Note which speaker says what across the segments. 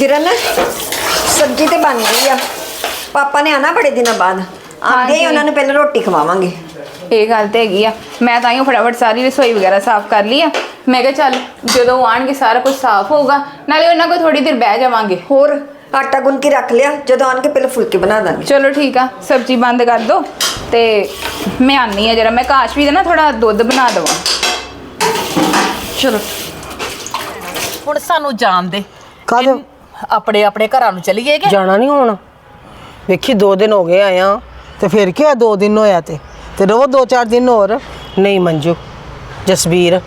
Speaker 1: ਕਿਰਨ ਸਬਜ਼ੀ ਤੇ ਬਣ ਗਈ ਆ। ਪਾਪਾ ਨੇ ਆਣਾ ਬੜੇ ਦਿਨਾਂ ਬਾਅਦ। ਆਂਦੇ ਹੀ। ਉਹਨਾਂ ਨੂੰ ਪਹਿਲਾਂ ਰੋਟੀ ਖਵਾਵਾਂਗੇ।
Speaker 2: ਇਹ ਗੱਲ ਤੇ ਹੈਗੀ ਆ। ਮੈਂ ਤਾਂ ਹੀ ਫਟਾਫਟ ਸਾਰੀ ਰਸੋਈ ਵਗੈਰਾ ਸਾਫ਼ ਕਰ ਲਈ ਆ। ਮੈਂ ਕਿਹਾ ਚੱਲ ਜਦੋਂ ਉਹ ਆਣਗੇ ਸਾਰਾ ਕੁਝ ਸਾਫ਼ ਹੋਊਗਾ ਨਾਲੇ ਉਹਨਾਂ ਕੋਲ ਥੋੜੀ ਦੇਰ ਬਹਿ ਜਾਵਾਂਗੇ।
Speaker 1: ਹੋਰ ਆਟਾ ਗੁੰਨ ਕੇ ਰੱਖ ਲਿਆ ਜਦੋਂ ਆਣ ਕੇ ਪਹਿਲਾਂ ਫੁਲਕੇ ਬਣਾ ਦਾਂਗੇ।
Speaker 2: ਚਲੋ ਠੀਕ ਆ ਸਬਜ਼ੀ ਬੰਦ ਕਰ ਦੋ ਤੇ ਮੈਂ ਆਨੀ ਆ ਜਰਾ। ਮੈਂ ਕਾਸ਼ਵੀ ਦਾ ਨਾ ਥੋੜਾ ਦੁੱਧ ਬਣਾ ਦਵਾਂ।
Speaker 1: ਚਲੋ।
Speaker 3: ਹੁਣ ਸਾਨੂੰ ਜਾਣ ਦੇ।
Speaker 4: ਕਾਹਦੇ?
Speaker 3: ਆਪਣੇ ਆਪਣੇ ਘਰਾਂ ਨੂੰ ਚਲੀਏ ਕਿ?
Speaker 4: ਜਾਣਾ ਨਹੀਂ ਹੁਣ। ਵੇਖੀ 2 ਦਿਨ ਹੋ ਗਏ ਆਇਆ ਤੇ ਫਿਰ ਕੀ ਹੋਇਆ? 2 ਦਿਨ ਹੋਇਆ ਤੇ। ਤੇ ਰਵੋ 2-4 ਦਿਨ ਹੋਰ। ਨਹੀਂ ਮੰਜੂ ਜਸਬੀਰ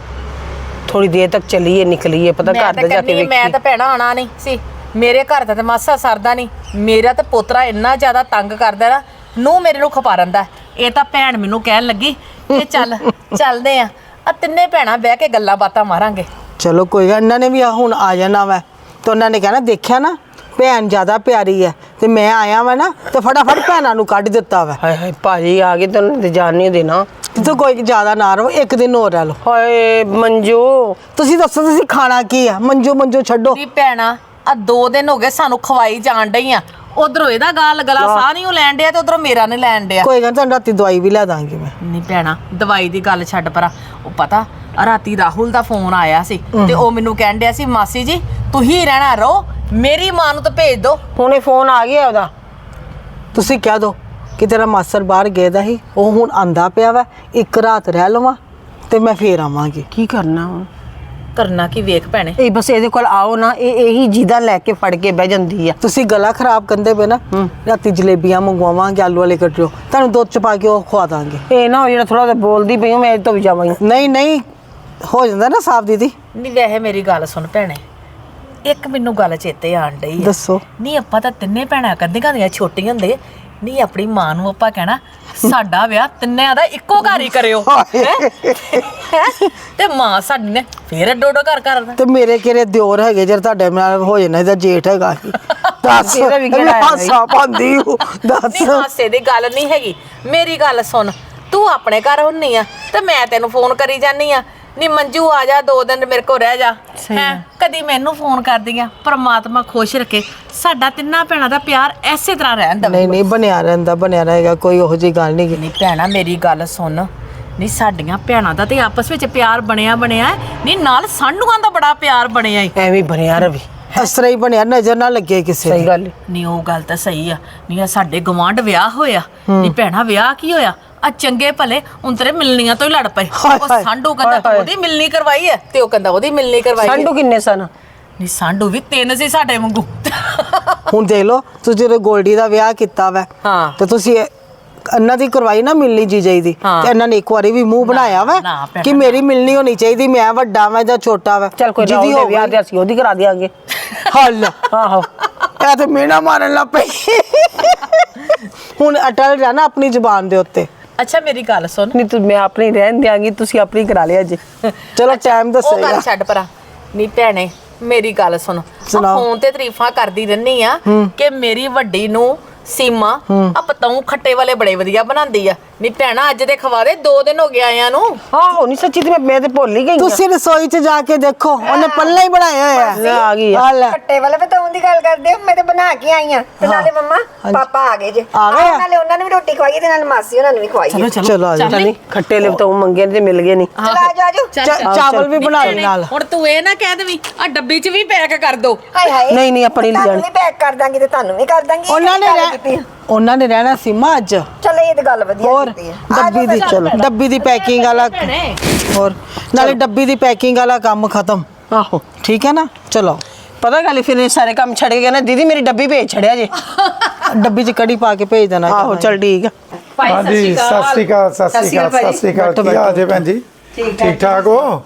Speaker 4: ਥੋੜੀ ਦੇਰ ਤੱਕ ਚੱਲੀਏ ਨਿਕਲੀਏ ਪਤਾ ਘਰ ਦਾ ਜਾ ਕੇ
Speaker 3: ਕਹਿੰਦੀ ਮੈਂ
Speaker 4: ਵੇਖੀ
Speaker 3: ਤਾਂ ਭੈਣਾ ਆਣਾ ਨਹੀਂ ਸੀ। ਮੇਰੇ ਘਰ ਦਾ ਤੇ ਮਾਸਾ ਸਰਦਾ ਨਹੀਂ। ਮੇਰਾ ਤਾਂ ਪੋਤਰਾ ਇੰਨਾ ਜ਼ਿਆਦਾ ਤੰਗ ਕਰਦਾ ਨਾ ਨੂੰ ਮੇਰੇ ਨੂੰ ਖਪਾਰਨ ਦਾ ਇਹ ਤਾਂ ਭੈਣ ਮੈਨੂੰ ਕਹਿਣ ਲੱਗੀ ਕਿ ਚੱਲ ਚੱਲਦੇ ਆ। ਆ ਤਿੰਨੇ ਭੈਣਾਂ ਬਹਿ ਕੇ ਗੱਲਾਂ ਬਾਤਾਂ ਮਾਰਾਂਗੇ।
Speaker 4: ਚਲੋ ਕੋਈ ਗੱਲ ਇਹਨਾਂ ਨੇ ਵੀ ਆ ਹੁਣ ਆ ਜਾਣਾ ਵਾ ਤੇ ਉਹਨਾਂ ਨੇ ਕਹਿਣਾ ਦੇਖਿਆ ਨਾ ਭੈਣ ਜ਼ਿਆਦਾ ਪਿਆਰੀ ਹੈ ਤੇ ਮੈਂ ਆਇਆ ਵਾ ਨਾ ਤੇ ਫਟਾਫਟ ਭੈਣਾਂ ਨੂੰ ਕੱਢ ਦਿੱਤਾ ਵਾ। ਹਾਏ ਹਾਏ ਭਾਜੀ ਆ ਗਏ ਤੈਨੂੰ ਤੇ ਜਾਣ ਨਹੀਂ ਦੇਣਾ। ਤੂੰ ਕੋਈ ਜ਼ਿਆਦਾ ਨਾ ਰਹੋ ਇੱਕ ਦਿਨ ਹੋਰ ਰਹਿ ਲਓ। ਹਾਏ ਮੰਜੂ। ਤੁਸੀਂ ਦੱਸੋ ਤੁਸੀਂ ਖਾਣਾ ਕੀ ਆ? ਮੰਜੂ ਮੰਜੂ ਛੱਡੋ।
Speaker 3: ਵੀ ਭੈਣਾ ਆ ਦੋ ਦਿਨ ਹੋ ਗਏ ਸਾਨੂੰ ਖਵਾਈ ਜਾਣ ਡਈ ਆ। ਉਧਰੋਂ ਇਹਦਾ ਗਾਲ ਗਲਾ ਸਾਹ ਨਹੀਂ ਉਹ ਲੈਣ ਡਿਆ ਤੇ ਉਧਰੋਂ ਮੇਰਾ ਨਹੀਂ ਲੈਣ ਡਿਆ।
Speaker 4: ਕੋਈ ਗੱਲ ਨੀ, ਤੁਹਾਨੂੰ ਰਾਤੀ ਦਵਾਈ ਵੀ ਲੈ ਦਾਂਗੀ ਮੈਂ।
Speaker 3: ਨਹੀਂ ਭੈਣਾ ਦਵਾਈ ਦੀ ਗੱਲ ਛੱਡ ਪਰਾਂ। ਉਹ ਪਤਾ ਰਾਤੀ ਰਾਹੁਲ ਦਾ ਫੋਨ ਆਇਆ ਸੀ ਤੇ ਉਹ ਮੈਨੂੰ ਕਹਿਣ ਡਿਆ ਸੀ ਮਾਸੀ ਜੀ ਤੁਸੀਂ ਰਹਿਣਾ ਰਹੋ ਮੇਰੀ ਮਾਂ ਨੂੰ ਤਾਂ ਭੇਜ ਦਿਓ।
Speaker 4: ਹੁਣੇ ਫੋਨ ਆ ਗਿਆ ਉਹਦਾ। ਤੁਸੀਂ ਕਹਿ ਦੋ ਕਿ ਤੇਰਾ ਮਾਸਰ ਬਾਹਰ ਗਿਆ ਦਾ ਸੀ ਉਹ ਹੁਣ ਆਂਦਾ ਪਿਆ ਵਾ ਇੱਕ ਰਾਤ ਰਹਿ ਲਵਾਂ ਤੇ ਮੈਂ ਫੇਰ ਆਵਾਂਗੀ। ਕੀ ਕਰਨਾ ਹੁਣ?
Speaker 3: ਕਰਨਾ ਕੀ ਵੇਖ ਭੈਣੇ।
Speaker 4: ਇਹ ਬਸ ਇਹਦੇ ਕੋਲ ਆਓ ਨਾ ਇਹ ਇਹੀ ਜਿੱਦਾਂ ਲੈ ਕੇ ਫੜ ਕੇ ਬਹਿ ਜਾਂਦੀ ਆ। ਤੁਸੀਂ ਗਲਾ ਖਰਾਬ ਕਰਦੇ ਪਏ ਨਾ ਰਾਤੀ ਜਲੇਬੀਆਂ ਮੰਗਵਾਵਾਂਗੇ ਆਲੂ ਵਾਲੇ ਕੱਟਿਓ ਤੁਹਾਨੂੰ ਦੁੱਧ ਚ ਪਾ ਕੇ ਉਹ ਖਵਾ ਦਾਂਗੇ। ਇਹ ਨਾ ਜਿਹੜਾ ਥੋੜਾ ਜਿਹਾ ਬੋਲਦੀ ਪਈ ਹਾਂ ਮੈਂ ਇਹ ਤੋਂ ਵੀ ਜਾਵਾਂਗੀ ਨਹੀਂ ਨਹੀਂ ਹੋ ਜਾਂਦਾ ਨਾ ਸਾਫ਼ ਦੀਦੀ।
Speaker 3: ਨਹੀਂ ਵੈਸੇ ਮੇਰੀ ਗੱਲ ਸੁਣ ਭੈਣੇ ਇੱਕ ਮੈਨੂੰ ਗੱਲ ਚੇਤੇ ਆਣ ਡਈ ਆ।
Speaker 4: ਦੱਸੋ।
Speaker 3: ਨਹੀਂ ਆਪਾਂ ਤਾਂ ਤਿੰਨੇ ਭੈਣਾਂ ਕੰਦੀਆਂ ਦੀਆਂ ਛੋਟੀਆਂ ਹੁੰਦੇ ਨਹੀਂ ਆਪਣੀ ਮਾਂ ਨੂੰ ਆਪਾਂ ਕਹਿਣਾ ਸਾਡਾ ਵਿਆਹ ਤਿੰਨਿਆਂ ਦਾ ਇੱਕੋ ਘਰ ਹੀ ਕਰਿਓ। ਹੈਂ? ਹੈਂ? ਤੇ ਮਾਂ ਸਾਡੀ ਨੇ ਫੇਰ ਅੱਡੋ ਘਰ ਕਰਦਾ
Speaker 4: ਤੇ ਮੇਰੇ ਕਿਹੜੇ ਦਿਓਰ ਹੈਗੇ ਜਿਹੜੇ ਤੁਹਾਡੇ ਨਾਲ ਹੋ ਜਾਣਾ ਇਹਦਾ ਜੇਠ ਹੈਗਾ ਸੀ। ਦੱਸ
Speaker 3: ਇਹਦਾ ਵੀ ਕਿਹੜਾ ਹੈਗਾ ਸੀ?
Speaker 4: ਹਾਸਾ ਪਾਉਂਦੀ ਹੂੰ ਦੱਸ।
Speaker 3: ਨਹੀਂ ਹਾਸੇ ਦੀ ਗੱਲ ਨਹੀਂ ਹੈਗੀ। ਮੇਰੀ ਗੱਲ ਸੁਣ ਤੂੰ ਆਪਣੇ ਘਰ ਹੁੰਨੀ ਆ ਤੇ ਮੈਂ ਤੈਨੂੰ ਫੋਨ ਕਰੀ ਜਾਨੀ ਆ। ਨੀ ਮੰਜੂ ਆ ਜਾ ਦੋ ਦਿਨ ਮੇਰੇ ਕੋਲ ਰਹਿ ਜਾ। ਹੈਂ? ਕਦੀ ਮੈਨੂੰ ਫੋਨ ਕਰਦੀ ਆ ਪ੍ਰਮਾਤਮਾ ਖੁਸ਼ ਰੱਖੇ। ਸਾਡਾ ਤਿੰਨਾਂ ਭੈਣਾਂ ਦਾ ਪਿਆਰ ਐਸੇ ਤਰ੍ਹਾਂ ਰਹਿਣ ਦਵੇ।
Speaker 4: ਨਹੀਂ ਨਹੀਂ ਬਣਿਆ ਰਹਿੰਦਾ ਬਣਿਆ ਰਹੇਗਾ ਕੋਈ ਉਹੋ ਜਿਹੀ ਗੱਲ ਨਹੀਂ।
Speaker 3: ਨਹੀਂ ਭੈਣਾ ਮੇਰੀ ਗੱਲ ਸੁਣ। ਨਹੀਂ ਸਾਡੀਆਂ ਭੈਣਾਂ ਦਾ ਤੇ ਆਪਸ ਵਿੱਚ ਪਿਆਰ ਬਣਿਆ ਬਣਿਆ ਹੈ। ਨਹੀਂ ਨਾਲ ਸਾਂਢੂਆਂ ਦਾ ਬੜਾ ਪਿਆਰ ਬਣਿਆ ਈ
Speaker 4: ਐਵੇਂ ਬਣਿਆ ਰਵੀ। ਇਸ ਤਰ੍ਹਾਂ ਹੀ ਬਣਿਆ ਨਜ਼ਰ ਨਾ ਲੱਗੇ ਕਿਸੇ ਸਹੀ ਗੱਲ।
Speaker 3: ਨਹੀਂ ਉਹ ਗੱਲ ਤਾਂ ਸਹੀ ਆ। ਨਹੀਂ ਆ ਸਾਡੇ ਗਵਾਂਢ ਵਿਆਹ ਹੋਇਆ। ਨਹੀਂ ਭੈਣਾ ਵਿਆਹ ਕੀ ਹੋਇਆ? ਆ ਚੰਗੇ ਭਲੇ ਉਂਤਰੇ ਮਿਲਣੀਆਂ ਤੋਂ ਹੀ ਲੜ ਪਏ।
Speaker 4: ਹਾਏ
Speaker 3: ਉਹ
Speaker 4: ਹਾਏ,
Speaker 3: ਸਾਂਢੂ ਕਹਿੰਦਾ
Speaker 4: ਹਾਏ
Speaker 3: ਤੂੰ
Speaker 4: ਹਾਏ।
Speaker 3: ਉਹਦੀ ਮਿਲਣੀ ਕਰਵਾਈ ਹੈ ਤੇ ਉਹ ਕਹਿੰਦਾ ਉਹਦੀ ਮਿਲਣੀ ਕਰਵਾਈ ਹੈ।
Speaker 4: ਸੰਡੂ ਕਿੰਨੇ ਸਨ?
Speaker 3: ਨਹੀਂ ਸਾਂਢੂ ਵੀ ਤਿੰਨ ਸੀ ਸਾਡੇ ਵਾਂਗੂ।
Speaker 4: ਹੁਣ ਦੇਖ ਲਓ ਤੁਸੀਂ ਜਦੋਂ ਗੋਲਡੀ ਦਾ ਵਿਆਹ ਕੀਤਾ ਵਾ
Speaker 3: ਹਾਂ।
Speaker 4: ਤੇ ਤੁਸੀਂ ਇਹ- ਇਹਨਾਂ ਦੀ ਕਰਵਾਈ ਨਾ ਮਿਲਣੀ ਜੀਜੇ ਦੀ
Speaker 3: ਹਾਂ।
Speaker 4: ਤੇ ਇਹਨਾਂ ਨੇ ਇੱਕ ਵਾਰੀ ਵੀ ਮੂੰਹ ਬਣਾਇਆ ਵਾ
Speaker 3: ਨਾ ਭੈਣਾ,
Speaker 4: ਕਿ ਮੇਰੀ ਮਿਲਣੀ ਹੋਣੀ ਚਾਹੀਦੀ ਮੈਂ ਵੱਡਾ ਵਾਂ ਜਾਂ ਛੋਟਾ ਵਾ।
Speaker 5: ਚੱਲ ਕੋਈ
Speaker 4: ਜਿਹਦੀ
Speaker 5: ਉਹਦੇ
Speaker 4: ਹੋ
Speaker 5: ਵਿਆਹ ਤੇ ਅਸੀਂ ਉਹਦੀ ਕਰਾ ਦਿਆਂਗੇ।
Speaker 4: ਹੱਲ।
Speaker 5: ਆਹੋ।
Speaker 4: ਇਹ ਤੇ ਮੇਨਾ ਮਾਰਨ ਲੱਗ ਪਈ। ਹੁਣ ਅਟਲ ਰਹਿਣਾ ਆਪਣੀ ਜ਼ੁਬਾਨ ਦੇ ਉੱਤੇ।
Speaker 3: ਅੱਛਾ ਮੇਰੀ ਗੱਲ ਸੁਣ।
Speaker 5: ਨਹੀਂ ਤੂੰ ਮੈਂ ਆਪਣੀ ਰਹਿਣ ਦਿਆਂਗੀ ਤੁਸੀਂ ਆਪਣੀ ਕਰਾ ਲਿਆ ਜੀ
Speaker 4: ਚਲੋ ਟਾਈਮ
Speaker 3: ਉਹ
Speaker 4: ਦੱਸੇਗਾ।
Speaker 3: ਗੱਲ ਛੱਡ ਪਰਾਂ ਨਹੀਂ ਭੈਣੇ ਮੇਰੀ ਗੱਲ ਸੁਣ।
Speaker 4: ਸੁਣਾਓ।
Speaker 3: ਫੋਨ ਤੇ ਤਾਰੀਫਾਂ ਕਰਦੀ ਰਹਿਨੀ ਆ ਕਿ ਮੇਰੀ ਵੱਡੀ ਨੂੰ ਸੀਮਾ ਆ ਪਤਾਉ ਖੱਟੇ ਵਾਲੇ ਬੜੇ ਵਧੀਆ ਬਣਾਉਂਦੀ ਆ। ਨਹੀਂ ਭੈਣਾ ਅੱਜ ਦੇ ਖਵਾ ਦੇ 2 ਦਿਨ ਹੋ ਗਏ ਆਇਆਂ ਨੂੰ।
Speaker 5: ਆਹੋ ਨਹੀਂ ਸੱਚੀ ਤੇ ਮੈਂ- ਮੈਂ ਤੇ ਭੁੱਲ ਹੀ ਗਈ ਹਾਂ।
Speaker 4: ਤੁਸੀਂ ਰਸੋਈ 'ਚ ਜਾ ਕੇ ਦੇਖੋ ਉਹਨੇ ਪੱਲੇ ਹੀ ਬਣਾਏ ਹੋਏ ਆ
Speaker 5: ਲੈ ਆ ਗਈ ਆ।
Speaker 4: ਆ ਲੈ।
Speaker 1: ਖੱਟੇ ਵਾਲੇ ਬਤਾਉਣ ਦੀ ਗੱਲ ਕਰਦੇ ਹੋ ਮੈਂ ਤਾਂ ਬਣਾ ਕੇ ਆਈ ਆ। ਤੇ ਨਾਲੇ ਮੰਮਾ ਪਾਪਾ ਆ ਗਏ ਜੇ।
Speaker 4: ਆ ਗਏ ਆ?
Speaker 1: ਨਾਲੇ ਉਹਨਾਂ ਨੇ ਵੀ ਰੋਟੀ ਖਵਾਈ ਤੇ ਨਾਲ ਮਾਸੀ ਉਹਨਾਂ ਨੂੰ ਵੀ ਖਵਾਈ
Speaker 3: ਚਲੋ ਚਲੋ।
Speaker 4: ਚਲੋ ਆ ਜਾਓ।
Speaker 5: ਚੱਲ ਨਹੀਂ ਖੱਟੇ ਲਿਪ ਤਾਂ ਉਹ ਮੰਗੇ ਨੇ ਤੇ ਮਿਲ ਗਏ ਨਹੀਂ
Speaker 1: ਚਲ ਆ ਜਾ ਆਜੋ
Speaker 4: ਚਾ- ਚਾਵਲ ਵੀ ਬਣਾ ਲਈ ਨਾਲ।
Speaker 3: ਹੁਣ ਤੂੰ ਇਹ ਨਾ ਕਹਿ ਦੇਵੀਂ ਆ ਡੱਬੀ 'ਚ ਵੀ ਪੈਕ ਕਰ ਦੋ।
Speaker 1: ਹਾਏ ਹਾਏ
Speaker 5: ਨਹੀਂ, ਨਹੀਂ, ਆਪਾਂ ਨਹੀਂ
Speaker 1: ਤੁਹਾਨੂੰ
Speaker 5: ਲਿਜਾਣੀ।
Speaker 1: ਵੀ ਪੈਕ ਕਰ ਦਾਂਗੀ ਤੇ ਤੁਹਾਨੂੰ ਵੀ ਕਰ ਦਾਂਗੀ।
Speaker 4: ਉਹਨਾਂ ਨੇ ਰਹਿ-
Speaker 1: ਕੀਤੀ ਆ।
Speaker 4: ਉਹਨਾਂ ਨੇ ਰਹਿਣਾ ਸੀਮਾ ਅੱਜ
Speaker 1: ਚਲੋ ਇਹ ਤਾਂ ਗੱਲ ਵਧੀਆ
Speaker 4: ਹੋਰ
Speaker 1: ਕੀਤੀ ਆ ਆ ਜਾਓ
Speaker 4: ਡੱਬੀ ਦੀ। ਚਲੋ ਡੱਬੀ ਦੀ ਪੈਕਿੰਗ ਵਾਲਾ ਹੋਰ ਨਾਲੇ ਡੱਬੀ ਦੀ ਪੈਕਿੰਗ ਵਾਲਾ ਕੰਮ ਖਤਮ।
Speaker 5: ਆਹੋ।
Speaker 4: ਠੀਕ ਹੈ ਨਾ? ਚਲੋ।
Speaker 5: ਪਤਾ ਗੱਲ ਫਿਰ ਇਹ ਸਾਰੇ ਕੰਮ ਛੱਡ ਕੇ ਕਹਿੰਦਾ ਦੀਦੀ ਮੇਰੀ ਡੱਬੀ ਭੇਜ ਛੜਿਆ ਜੇ।
Speaker 4: ਡੱਬੀ 'ਚ ਕੜੀ ਪਾ ਕੇ ਭੇਜ ਦੇਣਾ।
Speaker 5: ਆਹੋ ਚੱਲ ਠੀਕ ਆ।
Speaker 6: ਹਾਂਜੀ ਸਤਿ ਸ਼੍ਰੀ ਅਕਾਲ ਸਤਿ ਸ਼੍ਰੀ ਅਕਾਲ ਸਤਿ ਸ਼੍ਰੀ ਅਕਾਲ। ਕੀ ਹਾਲ ਜੇ ਭੈਣ ਜੀ? ਠੀਕ ਠਾਕ ਹੋ?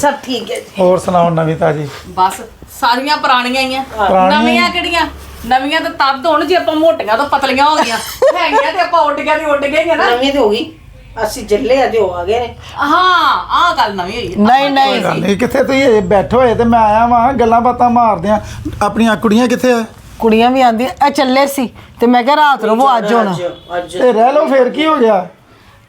Speaker 5: ਸਭ ਠੀਕ ਹੈ
Speaker 6: ਹੋਰ ਸੁਣਾਓ ਨਵੀਂ ਤਾਜੀ?
Speaker 3: ਬਸ ਸਾਰੀਆਂ ਪੁਰਾਣੀਆਂ ਹੀ ਆ।
Speaker 6: ਪੁਰਾਣੀਆਂ।
Speaker 3: ਨਵੀਆਂ ਕਿਹੜੀਆਂ? ਨਵੀਆਂ ਤਾਂ ਤਦ ਹੋਣ ਜੇ ਆਪਾਂ ਮੋਟੀਆਂ ਤੋਂ ਪਤਲੀਆਂ ਹੋ ਗਈਆਂ। ਹੈਗੀਆਂ ਤੇ ਆਪਾਂ ਉੱਡ ਗਿਆ ਦੀ ਉੱਡ ਗਈਆਂ ਨਾ।
Speaker 5: ਨਵੀਂ ਤੇ ਹੋ ਗਈ। ਅਸੀਂ ਜੱਲੇ ਅੱਜ ਹੋ ਆ ਗਏ ਨੇ।
Speaker 3: ਹਾਂ ਆਹ ਗੱਲ ਨਵੀਂ ਹੋਈ ਹੈ।
Speaker 4: ਨਹੀਂ ਨਹੀਂ।
Speaker 6: ਗੱਲ ਨਹੀਂ। ਕਿੱਥੇ ਤੁਸੀਂ ਅਜੇ ਬੈਠੇ ਹੋਏ? ਤੇ ਮੈਂ ਆਇਆ ਵਾਂ ਗੱਲਾਂ ਬਾਤਾਂ ਮਾਰਦੇ ਆ ਆਪਣੀਆਂ ਕੁੜੀਆਂ ਕਿੱਥੇ ਆ?
Speaker 4: ਕੁੜੀਆਂ ਵੀ ਆਂਦੀਆਂ ਇਹ ਚੱਲੇ ਸੀ। ਤੇ ਮੈਂ ਕਿਹਾ ਰਾਤ ਨੂੰ ਉਹ ਅੱਜ ਹੋਣਾ।
Speaker 5: ਅੱਜ।
Speaker 6: ਇਹ ਰਹਿ ਲਓ ਫੇਰ ਕੀ ਹੋ ਗਿਆ?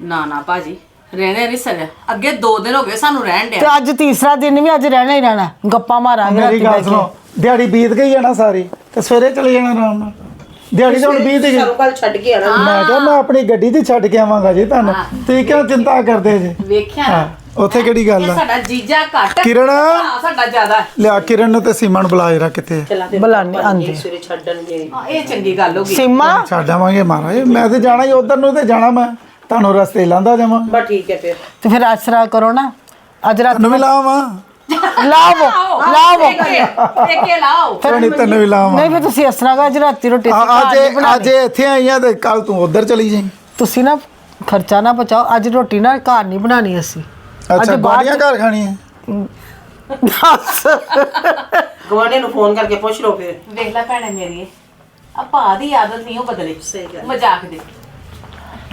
Speaker 3: ਨਾ ਨਾ ਭਾਜੀ ਰਹਿਣੇ ਨਹੀਂ ਸਰਿਆ ਅੱਗੇ 2 ਦਿਨ ਹੋ ਗਏ ਸਾਨੂੰ ਰਹਿਣ
Speaker 4: ਤੇ
Speaker 3: ਡਿਆ
Speaker 4: ਅੱਜ ਤੀਸਰਾ ਦਿਨ ਵੀ ਅੱਜ ਰਹਿਣਾ ਹੀ ਰਹਿਣਾ। ਗੱਪਾਂ ਮਾਰਾਂਗੇ
Speaker 6: ਮੇਰੀ
Speaker 4: ਰਾਤੀ
Speaker 6: ਗੱਲ
Speaker 4: ਬਹਿ ਕੇ।
Speaker 6: ਸੁਣੋ। ਦਿਹਾੜੀ ਬੀਤ ਗਈ ਹੈ ਨਾ ਸਾਰੀ ਤੇ ਸਵੇਰੇ ਚਲੇ ਜਾਣਾ ਆਰਾਮ ਨਾਲ। ਦਿਹਾੜੀ ਤਾਂ ਹੁਣ ਬੀਤ ਗਈ।
Speaker 5: ਕੱਲ ਛੱਡ ਕੇ ਆਣਾ
Speaker 6: ਮੈਂ ਕਿਹਾ ਮੈਂ ਆਪਣੀ ਗੱਡੀ 'ਚ ਛੱਡ ਕੇ ਆਵਾਂਗਾ ਜੀ ਤੁਹਾਨੂੰ। ਤੁਸੀਂ ਕਿਉਂ ਚਿੰਤਾ ਕਰਦੇ ਜੇ?
Speaker 3: ਵੇਖਿਆ।
Speaker 6: ਹਾਂ ਉੱਥੇ ਕਿਹੜੀ ਗੱਲ
Speaker 3: ਇਹ
Speaker 6: ਆ
Speaker 3: ਸਾਡਾ ਜੀਜਾ ਘੱਟ
Speaker 6: ਕਿਰਨ
Speaker 3: ਭਰਾ ਸਾਡਾ ਜ਼ਿਆਦਾ
Speaker 6: ਲਿਆ ਕਿਰਨ ਨੂੰ ਤੇ ਸੀਮਾ ਨੂੰ ਬੁਲਾ ਜਰਾ ਕਿੱਥੇ ਆ?
Speaker 4: ਬੁਲਾਣੇ ਆਂਦੇ
Speaker 5: ਸਵੇਰੇ ਛੱਡਣਗੇ।
Speaker 3: ਹਾਂ, ਇਹ ਚੰਗੀ ਗੱਲ ਹੋ ਗਈ।
Speaker 4: ਸੀਮਾ?
Speaker 6: ਛੱਡ ਆਵਾਂਗੇ ਮਹਾਰਾਜ। ਮੈਂ ਤੇ ਜਾਣਾ ਹੀ ਉਧਰ ਨੂੰ ਤੇ ਜਾਣਾ ਮੈਂ। ਤੁਹਾਨੂੰ ਰਸਤੇ ਲਾਂਦਾ ਜਾਵਾਂ।
Speaker 5: ਬਸ ਠੀਕ ਹੈ ਫਿਰ।
Speaker 4: ਤੇ ਫਿਰ ਆਸਰਾ ਕਰੋ ਨਾ। ਅੱਜ ਰਾਤ
Speaker 6: ਤੈਨੂੰ ਵੀ ਲਾਵਾਂ।
Speaker 4: ਲਾਵੋ ਲਾਵੋ।
Speaker 3: ਪੇਕੇ ਲਾਓ।
Speaker 6: ਤੈਨੂੰ ਤੈਨੂੰ ਵੀ ਲਾਵਾਂ।
Speaker 4: ਨਹੀਂ ਫਿਰ ਤੁਸੀਂ ਇਸ ਤਰ੍ਹਾਂ ਕਰੋ ਅੱਜ ਰਾਤੀ ਰੋਟੀ
Speaker 6: ਅੱਜ
Speaker 4: ਨਹੀਂ।
Speaker 6: ਅੱਜ ਇੱਥੇ ਆਈਆਂ ਤੇ ਕੱਲ ਤੂੰ ਉਧਰ ਚਲੀ ਜਾਈਂ।
Speaker 4: ਤੁਸੀਂ ਨਾ ਖਰਚਾ ਨਾ ਬਚਾਓ ਅੱਜ ਰੋਟੀ ਨਾ ਘਰ ਨਹੀਂ ਬਣਾਣੀ ਅਸੀਂ।
Speaker 6: ਅੱਛਾ
Speaker 4: ਬਾਹਰ
Speaker 6: ਬਾੜੀਆਂ ਘਰ ਖਾਣੀ ਹੈ?
Speaker 4: ਦੱਸ।
Speaker 5: ਗਵਾਂਢੀ ਨੂੰ ਫੋਨ ਕਰਕੇ ਪੁੱਛ ਲਓ ਫਿਰ।
Speaker 3: ਵੇਖ ਲੈ ਭੈਣੇ ਮੇਰੀ ਆ ਭਾ ਦੀ ਆਦਤ ਨਹੀਂ ਉਹ ਬਦਲੇ। ਸਹੀ ਗੱਲ ਮਜ਼ਾਕ ਦੇ।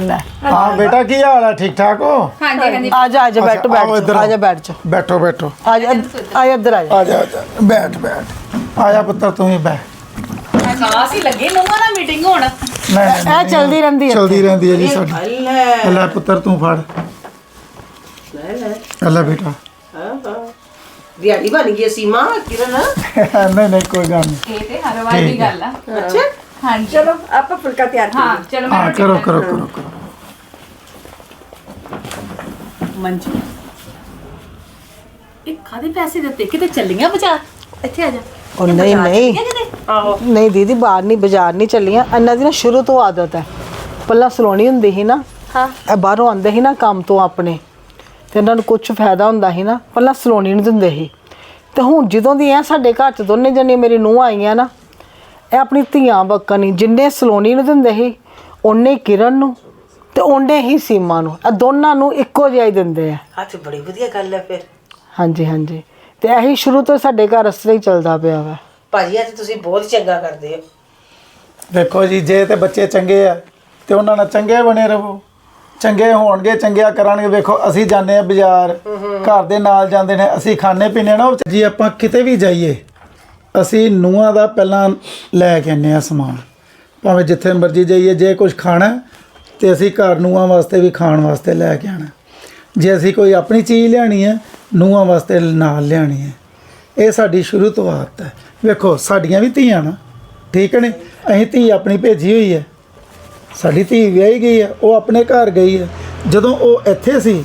Speaker 4: ਲੈ।
Speaker 6: ਹਾਂ ਬੇਟਾ ਕੀ ਹਾਲ ਹੈ ਠੀਕ ਠਾਕ ਹੋ?
Speaker 2: ਹਾਂਜੀ ਹਾਂਜੀ।
Speaker 4: ਆ ਜਾ ਆ ਜਾ ਬੈਠ
Speaker 6: ਅੱਛਾ, ਆਓ
Speaker 4: ਬੈਠ। ਆ ਜਾ ਬੈਠ। ਜਾ
Speaker 6: ਬੈਠੋ ਬੈਠੋ।
Speaker 4: ਆ ਜਾ ਆ ਇੱਧਰ ਆ ਜਾ।
Speaker 6: ਆ ਜਾ ਆ ਜਾ। ਬੈਠ ਬੈਠ। ਆ ਜਾ ਪੁੱਤਰ ਤੂੰ ਵੀ ਬੈਠ
Speaker 3: ਖਾਸ ਹੀ ਲੱਗੀ ਨੂੰਹਾਂ ਨਾਲ ਮੀਟਿੰਗ ਹੋਣ।
Speaker 6: ਨਹੀਂ ਨਹੀਂ,
Speaker 4: ਇਹ ਚਲਦੀ ਰਹਿੰਦੀ ਹੈ
Speaker 6: ਚਲਦੀ ਰਹਿੰਦੀ ਹੈ ਜੀ ਸਾਡੀ।
Speaker 5: ਲੈ
Speaker 6: ਲੈ ਪੁੱਤਰ ਤੂੰ ਫੜ।
Speaker 5: ਲੈ ਲੈ।
Speaker 6: ਲੈ ਬੇਟਾ।
Speaker 5: ਹਾਂ ਹਾਂ। ਦਿਹਾੜੀ ਬਣ ਗਈ ਸੀਮਾ ਕਿਰਨ।
Speaker 6: ਨਹੀਂ ਨਹੀਂ ਕੋਈ ਗੱਲ ਨਹੀਂ।
Speaker 2: ਇਹ ਤੇ ਹਰ ਵਾਰ ਦੀ ਗੱਲ ਆ।
Speaker 5: ਅੱਛਾ।
Speaker 2: ਹਾਂਜੀ।
Speaker 1: ਚਲੋ ਆਪਾਂ ਫੁਲਕਾ ਤਿਆਰ
Speaker 2: ਹਾਂ
Speaker 1: ਕਰੀਏ।
Speaker 2: ਚਲੋ ਮੈਂ
Speaker 6: ਹਾਂ ਕਰੋ ਕਰੋ ਕਰੋ ਕਰੋ।
Speaker 3: ਮੰਜੂ ਇਹ ਕਾਦੇ ਪੈਸੇ ਦਿੱਤੇ? ਕਿਤੇ ਚੱਲੀਆਂ ਬਚਾ ਇੱਥੇ ਆ ਜਾ।
Speaker 4: ਉਹ ਨਹੀਂ ਨਹੀਂ।
Speaker 5: ਆਹੋ।
Speaker 4: ਨਹੀਂ ਦੀਦੀ ਬਾਹਰ ਨਹੀਂ ਬਾਜ਼ਾਰ ਨਹੀਂ ਚੱਲੀਆਂ। ਇਹਨਾਂ ਦੀ ਨਾ ਸ਼ੁਰੂ ਤੋਂ ਆਦਤ ਹੈ। ਪੱਲਾ ਸਲੋਣੀ ਹੁੰਦੀ ਸੀ ਨਾ।
Speaker 3: ਹਾਂ।
Speaker 4: ਇਹ ਬਾਹਰੋਂ ਆਉਂਦੇ ਸੀ ਨਾ ਕੰਮ ਤੋਂ ਆਪਣੇ। ਤੇ ਇਹਨਾਂ ਨੂੰ ਕੁਝ ਫਾਇਦਾ ਹੁੰਦਾ ਸੀ ਨਾ। ਪੱਲਾ ਸਲੋਣੀ ਨਹੀਂ ਦਿੰਦੇ ਸੀ। ਤੇ ਹੁਣ ਜਦੋਂ ਦੀ ਐ ਸਾਡੇ ਘਰ ਚ ਦੋਨੇ ਜਣੇ ਮੇਰੀ ਨੂੰਹ ਆਈਆਂ ਨਾ ਇਹ ਆਪਣੀ ਧੀਆਂ ਬੱਕਾ ਨਹੀਂ ਜਿੰਨੇ ਸਲੋਣੀ ਨੂੰ ਦਿੰਦੇ ਸੀ ਉਹਨੇ ਕਿਰਨ ਨੂੰ ਤੇ ਉਹਨੇ ਹੀ ਸੀਮਾ ਨੂੰ। ਇਹ ਦੋਨਾਂ ਨੂੰ ਇੱਕੋ ਜਿਹਾ ਹੀ ਦਿੰਦੇ ਆ।
Speaker 5: ਆ ਤੇ ਬੜੀ ਵਧੀਆ ਗੱਲ ਹੈ ਫਿਰ।
Speaker 4: ਹਾਂਜੀ ਹਾਂਜੀ। ਤੇ ਇਹੀ ਸ਼ੁਰੂ ਤੋਂ ਸਾਡੇ ਘਰ ਤਰ੍ਹਾਂ ਹੀ ਚੱਲਦਾ ਪਿਆ ਵਾ।
Speaker 5: ਭਾਜੀ ਅੱਜ ਤੁਸੀਂ ਬਹੁਤ ਚੰਗਾ ਕਰਦੇ ਹੋ।
Speaker 6: ਦੇਖੋ ਜੀ ਜੇ ਤੇ ਬੱਚੇ ਚੰਗੇ ਆ ਤੇ ਉਹਨਾਂ ਨਾਲ ਚੰਗੇ ਬਣੇ ਰਹੋ। ਚੰਗੇ ਹੋਣਗੇ ਚੰਗਿਆ ਕਰਾਂਗੇ ਵੇਖੋ ਅਸੀਂ ਜਾਂਦੇ ਆ ਬਾਜ਼ਾਰ ਘਰ ਦੇ ਨਾਲ ਜਾਂਦੇ ਨੇ ਅਸੀਂ ਖਾਣੇ ਪੀਣੇ ਨਾ ਜੀ ਆਪਾਂ ਕਿਤੇ ਵੀ ਜਾਈਏ ਅਸੀਂ ਨੂੰਹਾਂ ਦਾ ਪਹਿਲਾਂ ਲੈ ਕੇ ਆਉਂਦੇ ਆ ਸਮਾਨ। ਭਾਵੇਂ ਜਿੱਥੇ ਮਰਜ਼ੀ ਜਾਈਏ ਜੇ ਕੁਝ ਖਾਣਾ ਹੈ, ਤੇ ਅਸੀਂ ਘਰ ਨੂੰਹਾਂ ਵਾਸਤੇ ਵੀ ਖਾਣ ਵਾਸਤੇ ਲੈ ਕੇ ਆਣਾ ਜੇ ਅਸੀਂ ਕੋਈ ਆਪਣੀ ਚੀਜ਼ ਲਿਆਣੀ ਹੈ ਨੂੰਹਾਂ ਵਾਸਤੇ ਨਾਲ ਲਿਆਣੀ ਹੈ। ਇਹ ਸਾਡੀ ਸ਼ੁਰੂ ਤੋਂ ਆਦਤ ਹੈ। ਵੇਖੋ ਸਾਡੀਆਂ ਵੀ ਧੀਆਂ ਨਾ ਠੀਕ ਨੇ? ਅਸੀਂ ਧੀ ਆਪਣੀ ਭੇਜੀ ਹੋਈ ਹੈ। ਸਾਡੀ ਧੀ ਵਿਆਹੀ ਗਈ ਹੈ ਉਹ ਆਪਣੇ ਘਰ ਗਈ ਹੈ। ਜਦੋਂ ਉਹ ਇੱਥੇ ਸੀ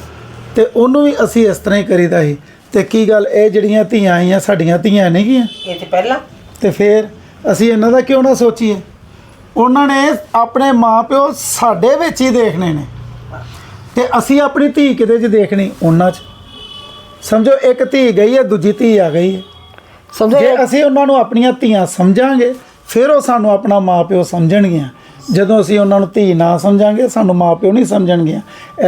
Speaker 6: ਤੇ ਉਹਨੂੰ ਵੀ ਅਸੀਂ ਇਸ ਤਰ੍ਹਾਂ ਹੀ ਕਰੀਦਾ ਸੀ। ਤੇ ਕੀ ਗੱਲ ਇਹ ਜਿਹੜੀਆਂ ਧੀਆਂ ਆਈਆਂ ਸਾਡੀਆਂ ਧੀਆਂ ਨਹੀਂ ਗੀਆਂ
Speaker 5: ਇਹ ਤੇ ਪਹਿਲਾਂ।
Speaker 6: ਤੇ ਫਿਰ ਅਸੀਂ ਇਹਨਾਂ ਦਾ ਕਿਉਂ ਨਾ ਸੋਚੀਏ? ਉਹਨਾਂ ਨੇ ਆਪਣੇ ਮਾਪਿਓ ਸਾਡੇ ਵਿੱਚ ਹੀ ਦੇਖਣੇ ਨੇ। ਤੇ ਅਸੀਂ ਆਪਣੀ ਧੀ ਕਿਤੇ 'ਚ ਦੇਖਣੀ? ਉਹਨਾਂ 'ਚ। ਸਮਝੋ ਇੱਕ ਧੀ ਗਈ ਹੈ ਦੂਜੀ ਧੀ ਆ ਗਈ ਹੈ।
Speaker 4: ਸਮਝੋ
Speaker 6: ਜੇ ਅਸੀਂ ਉਹਨਾਂ ਨੂੰ ਆਪਣੀਆਂ ਧੀਆਂ ਸਮਝਾਂਗੇ ਫਿਰ ਉਹ ਸਾਨੂੰ ਆਪਣਾ ਮਾਪਿਓ ਸਮਝਣਗੀਆਂ। ਜਦੋਂ ਅਸੀਂ ਉਹਨਾਂ ਨੂੰ ਧੀ ਨਾ ਸਮਝਾਂਗੇ ਸਾਨੂੰ ਮਾਪਿਓ ਨਹੀਂ ਸਮਝਣਗੀਆਂ।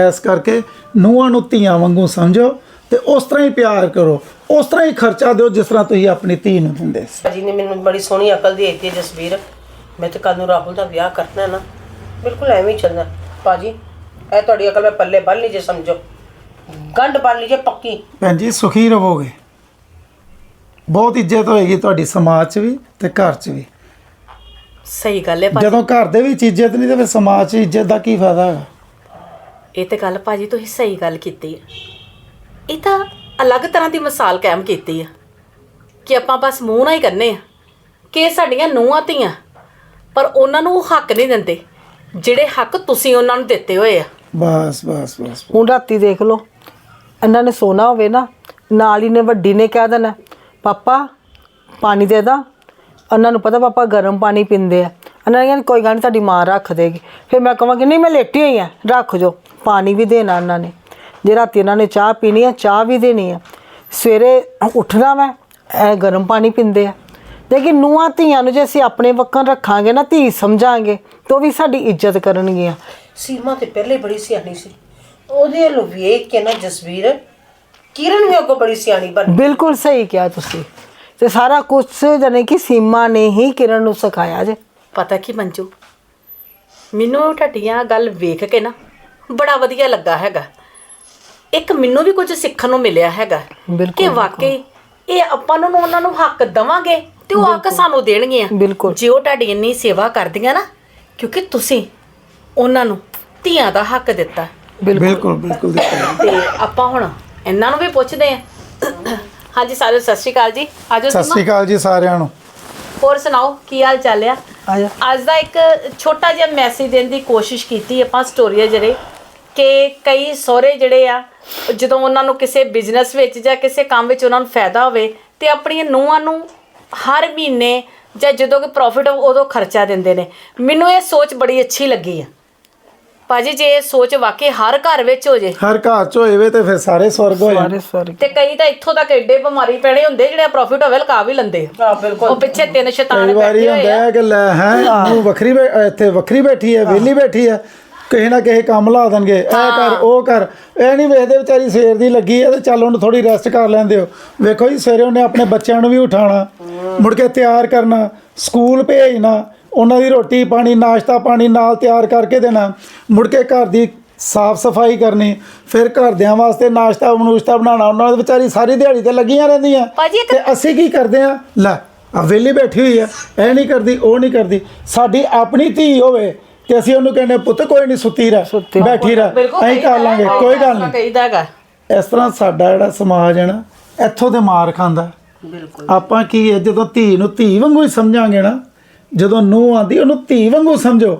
Speaker 6: ਇਸ ਕਰਕੇ ਨੂੰਹਾਂ ਨੂੰ ਧੀਆਂ ਵਾਂਗੂ ਸਮਝੋ ਤੇ ਉਸ ਤਰ੍ਹਾਂ ਹੀ ਪਿਆਰ ਕਰੋ ਉਸ ਤਰ੍ਹਾਂ ਹੀ ਖਰਚਾ ਦਿਓ ਜਿਸ ਤਰ੍ਹਾਂ ਤੁਸੀਂ ਆਪਣੀ ਧੀ ਨੂੰ ਦਿੰਦੇ ਸੀ।
Speaker 5: ਭਾਜੀ ਨੇ ਮੈਨੂੰ ਬੜੀ ਸੋਹਣੀ ਅਕਲ ਦੇ ਦਿੱਤੀ ਹੈ ਜਸਵੀਰ। ਮੈਂ ਤੇ ਕੱਲ ਨੂੰ ਰਾਹੁਲ ਦਾ ਵਿਆਹ ਕਰਨਾ ਹੈ ਨਾ ਬਿਲਕੁਲ ਐਵੇਂ ਹੀ ਚੱਲਣਾ। ਭਾਜੀ ਇਹ ਤੁਹਾਡੀ ਅਕਲ ਮੈਂ ਪੱਲੇ ਬੰਨ ਲੀਜੇ ਸਮਝੋ। ਗੰਢ ਬੰਨ ਲੀਜੇ ਪੱਕੀ।
Speaker 6: ਭੈਣ ਜੀ ਸੁਖੀ ਰਹੋਗੇ ਬਹੁਤ ਇੱਜ਼ਤ ਹੋਏਗੀ ਤੁਹਾਡੀ ਸਮਾਜ 'ਚ ਵੀ ਤੇ ਘਰ 'ਚ ਵੀ।
Speaker 3: ਸਹੀ ਗੱਲ ਹੈ ਭਾਜੀ।
Speaker 6: ਜਦੋਂ ਘਰ ਦੇ ਵਿੱਚ ਇੱਜ਼ਤ ਨਹੀਂ ਤੇ ਫਿਰ ਸਮਾਜ 'ਚ ਇੱਜ਼ਤ ਦਾ ਕੀ ਫਾਇਦਾ ਹੈਗਾ?
Speaker 3: ਇਹ ਤੇ ਗੱਲ ਭਾਜੀ ਤੁਸੀਂ ਸਹੀ ਗੱਲ ਕੀਤੀ ਹੈ। ਇਹ ਤਾਂ ਅਲੱਗ ਤਰ੍ਹਾਂ ਦੀ ਮਿਸਾਲ ਕਾਇਮ ਕੀਤੀ ਆ ਕਿ ਆਪਾਂ ਬਸ ਮੂੰਹ ਨਾਲ ਹੀ ਕਰਨੇ ਆ। ਕਿ ਸਾਡੀਆਂ ਨੂੰਹਾਂ ਧੀਆਂ ਪਰ ਉਹਨਾਂ ਨੂੰ ਉਹ ਹੱਕ ਨਹੀਂ ਦਿੰਦੇ ਜਿਹੜੇ ਹੱਕ ਤੁਸੀਂ ਉਹਨਾਂ ਨੂੰ ਦਿੱਤੇ ਹੋਏ ਆ।
Speaker 6: ਬਸ ਬਸ ਬਸ।
Speaker 4: ਹੁਣ ਰਾਤੀ ਦੇਖ ਲਓ ਇਹਨਾਂ ਨੇ ਸੋਨਾ ਹੋਵੇ ਨਾ ਨਾਲ ਹੀ ਨੇ ਵੱਡੀ ਨੇ ਕਹਿ ਦੇਣਾ ਪਾਪਾ ਪਾਣੀ ਦੇ ਦਾਂ। ਉਹਨਾਂ ਨੂੰ ਪਤਾ ਪਾਪਾ ਗਰਮ ਪਾਣੀ ਪੀਂਦੇ ਆ। ਉਹਨਾਂ ਨੇ ਕੋਈ ਗੱਲ ਨਹੀਂ ਤੁਹਾਡੀ ਮਾਂ ਰੱਖ ਦੇਗੀ। ਫਿਰ ਮੈਂ ਕਹਾਂਗੀ ਨਹੀਂ ਮੈਂ ਲੇਟੀ ਹੋਈ ਆ ਰੱਖ ਜੋ ਪਾਣੀ ਵੀ ਦੇਣਾ ਉਹਨਾਂ ਨੇ। ਜੇ ਰਾਤੀ ਇਹਨਾਂ ਨੇ ਚਾਹ ਪੀਣੀ ਆ ਚਾਹ ਵੀ ਦੇਣੀ ਆ। ਸਵੇਰੇ ਉੱਠਣਾ ਮੈਂ ਇਹ ਗਰਮ ਪਾਣੀ ਪੀਂਦੇ ਆ। ਲੇਕਿਨ ਨੂੰਹਾਂ ਧੀਆਂ ਨੂੰ ਜੇ ਅਸੀਂ ਆਪਣੇ ਵੱਕਣ ਰੱਖਾਂਗੇ ਨਾ ਧੀ ਸਮਝਾਂਗੇ ਤਾਂ ਉਹ ਵੀ ਸਾਡੀ ਇੱਜ਼ਤ ਕਰਨਗੀਆਂ।
Speaker 5: ਸੀਮਾ ਤੇ ਪਹਿਲੇ ਬੜੀ ਸਿਆਣੀ ਸੀ। ਉਹਦੇ ਵੱਲੋਂ ਵੇਖ ਕੇ ਨਾ ਜਸਵੀਰ ਕਿਰਨ ਵੀ ਅੱਗੋਂ ਬੜੀ ਸਿਆਣੀ ਬਣ
Speaker 4: ਬਿਲਕੁਲ ਸਹੀ ਕਿਹਾ ਤੁਸੀਂ। ਤੇ ਸਾਰਾ ਕੁਝ ਜਾਨੇ ਕਿ ਸੀਮਾ ਨੇ ਹੀ ਕਿਰਨ ਨੂੰ ਸਿਖਾਇਆ ਜੇ।
Speaker 3: ਪਤਾ ਕੀ ਮੰਜੂ? ਮੈਨੂੰ ਤੁਹਾਡੀਆਂ ਗੱਲ ਵੇਖ ਕੇ ਨਾ ਬੜਾ ਵਧੀਆ ਲੱਗਾ ਹੈਗਾ। ਇੱਕ ਮੈਨੂੰ ਵੀ ਕੁਝ ਸਿੱਖਣ ਨੂੰ ਮਿਲਿਆ ਹੈਗਾ ਕਿ ਵਾਕਈ ਇਹ ਆਪਾਂ ਨੂੰ ਉਹਨਾਂ ਨੂੰ ਹੱਕ ਦਵਾਂਗੇ ਤੇ ਉਹ ਹੱਕ ਸਾਨੂੰ
Speaker 4: ਬਿਲਕੁਲ।
Speaker 3: ਜੇ ਉਹ ਤੁਹਾਡੀ ਇੰਨੀ ਸੇਵਾ ਕਰਦੀਆਂ ਨਾ ਕਿਉਂਕਿ ਤੁਸੀਂ ਉਹਨਾਂ ਨੂੰ ਧੀਆਂ ਦਾ ਹੱਕ ਦਿੱਤਾ।
Speaker 6: ਬਿਲਕੁਲ। ਬਿਲਕੁਲ ਦਿੱਤਾ।
Speaker 3: ਤੇ ਆਪਾਂ ਹੁਣ ਇਹਨਾਂ ਨੂੰ ਵੀ ਪੁੱਛਦੇ ਆ ਹਾਂਜੀ ਸਾਰਿਆਂ ਨੂੰ ਸਤਿ ਸ਼੍ਰੀ ਅਕਾਲ ਜੀ। ਆਜੋ
Speaker 6: ਸਤਿ ਸ਼੍ਰੀ ਅਕਾਲ ਜੀ ਸਾਰਿਆਂ ਨੂੰ।
Speaker 3: ਹੋਰ ਸੁਣਾਓ ਕੀ ਹਾਲ ਚਾਲ ਆ? ਅੱਜ ਦਾ ਇੱਕ ਛੋਟਾ ਜਿਹਾ ਮੈਸੇਜ ਦੇਣ ਦੀ ਕੋਸ਼ਿਸ਼ ਕੀਤੀ ਆਪਾਂ ਸਟੋਰੀ ਜਿਹੜੇ। ਕਿ ਕਈ ਸਹੁਰੇ ਜਿਹੜੇ ਆ ਜਦੋਂ ਉਹਨਾਂ ਨੂੰ ਕਿਸੇ ਬਿਜ਼ਨਸ ਵਿੱਚ ਜਾਂ ਕਿਸੇ ਕੰਮ ਵਿੱਚ ਉਹਨਾਂ ਨੂੰ ਫਾਇਦਾ ਹੋਵੇ ਤੇ ਆਪਣੀਆਂ ਨੂੰਹਾਂ ਨੂੰ ਹਰ ਮਹੀਨੇ ਜਾਂ ਜਦੋਂ ਕੋਈ ਪ੍ਰੋਫਿਟ ਉਦੋਂ ਖਰਚਾ ਦਿੰਦੇ ਨੇ। ਮੈਨੂੰ ਇਹ ਸੋਚ ਬੜੀ ਅੱਛੀ ਲੱਗੀ ਆ। ਭਾਜੀ ਜੇ ਇਹ ਸੋਚ ਵਾਕਈ ਹਰ ਘਰ ਵਿੱਚ ਹੋ ਜੇ।
Speaker 6: ਹਰ ਘਰ ਚ ਹੋਏ ਵੇ ਤੇ ਫਿਰ ਸਾਰੇ ਸਵਰਗ ਹੋ ਜਾਣ
Speaker 4: ਸਾਰੇ ਸੌਰੀ
Speaker 3: ਤੇ ਕਈ ਤਾਂ ਇੱਥੋਂ ਤੱਕ ਐਡੇ ਬਿਮਾਰੀ ਪੈਣੇ ਹੁੰਦੇ ਜਿਹੜੇ ਪ੍ਰੋਫਿਟ ਹੋਵੇ ਲਕਾ ਵੀ ਲੈਂਦੇ ਆ।
Speaker 5: ਹਾਂ ਬਿਲਕੁਲ।
Speaker 3: ਉਹ ਪਿੱਛੇ ਤਿੰਨ ਸ਼ੈਤਾਨ
Speaker 6: ਵਾਰੀ
Speaker 3: ਬੈਠੇ ਹੋਏ
Speaker 6: ਹੁੰਦਾ
Speaker 3: ਆ।
Speaker 6: ਹੈ ਕਿ ਲੈ ਹੈ ਨੂੰ ਵੱਖਰੀ ਬੈ- ਇੱਥੇ ਵੱਖਰੀ ਬੈਠੀ ਹੈ ਵਿਹਲੀ ਬੈਠੀ ਹੈ। ਕਿਸੇ ਨਾ ਕਿਸੇ ਕੰਮ ਲਾ ਦੇਣਗੇ। ਇਹ ਕਰ ਉਹ ਕਰ। ਇਹ ਨਹੀਂ ਵੇਖਦੇ ਵਿਚਾਰੀ ਸਵੇਰ ਦੀ ਲੱਗੀ ਹੈ ਤੇ ਚੱਲ ਉਹਨੂੰ ਥੋੜੀ ਰੈਸਟ ਕਰ ਲੈਂਦੇ ਹੋ। ਵੇਖੋ ਜੀ ਸਵੇਰੇ ਉਹਨੇ ਆਪਣੇ ਬੱਚਿਆਂ ਨੂੰ ਵੀ ਉਠਾਉਣਾ ਮੁੜ ਕੇ ਤਿਆਰ ਕਰਨਾ ਸਕੂਲ ਭੇਜਣਾ ਉਹਨਾਂ ਦੀ ਰੋਟੀ ਪਾਣੀ ਨਾਸ਼ਤਾ ਪਾਣੀ ਨਾਲ ਤਿਆਰ ਕਰਕੇ ਦੇਣਾ ਮੁੜ ਕੇ ਘਰ ਦੀ ਸਾਫ਼ ਸਫ਼ਾਈ ਕਰਨੀ ਫਿਰ ਘਰਦਿਆਂ ਵਾਸਤੇ ਨਾਸ਼ਤਾ ਮਨੂਸ਼ਤਾ ਬਣਾਉਣਾ ਉਹਨਾਂ ਦੀ ਵਿਚਾਰੀ ਸਾਰੀ ਦਿਹਾੜੀ ਤੇ ਲੱਗੀਆਂ ਰਹਿੰਦੀਆਂ।
Speaker 3: ਭਾਜੀ ਇੱਕ
Speaker 6: ਤੇ ਅਸੀਂ ਕੀ ਕਰਦੇ ਆ ਲੈ ਆ ਵਿਹਲੀ ਬੈਠੀ ਹੋਈ ਆ ਇਹ ਨਹੀਂ ਕਰਦੀ ਉਹ ਨਹੀਂ ਕਰਦੀ। ਸਾਡੀ ਆਪਣੀ ਧੀ ਹੋਵੇ ਤੇ ਅਸੀਂ ਉਹਨੂੰ ਕਹਿੰਦੇ ਪੁੱਤ ਕੋਈ ਨਹੀਂ ਸੁੱਤੀ ਰਹਿ ਬੈਠੀ ਰਹਿ। ਅਸੀਂ ਕਰ ਲਾਂਗੇ ਕੋਈ ਗੱਲ ਨਹੀਂ।
Speaker 3: ਕਹੀਦਾ ਹੈਗਾ
Speaker 6: ਇਸ ਤਰ੍ਹਾਂ ਸਾਡਾ ਜਿਹੜਾ ਸਮਾਜ ਹੈ ਨਾ ਇੱਥੋਂ ਤੇ ਮਾਰ ਖਾਂਦਾ। ਬਿਲਕੁਲ। ਆਪਾਂ ਕੀ ਹੈ ਜਦੋਂ ਧੀ ਨੂੰ ਧੀ ਵਾਂਗੂ ਹੀ ਸਮਝਾਂਗੇ ਨਾ ਜਦੋਂ ਨੂੰਹ ਆਂਦੀ ਉਹਨੂੰ ਧੀ ਵਾਂਗੂ ਸਮਝੋ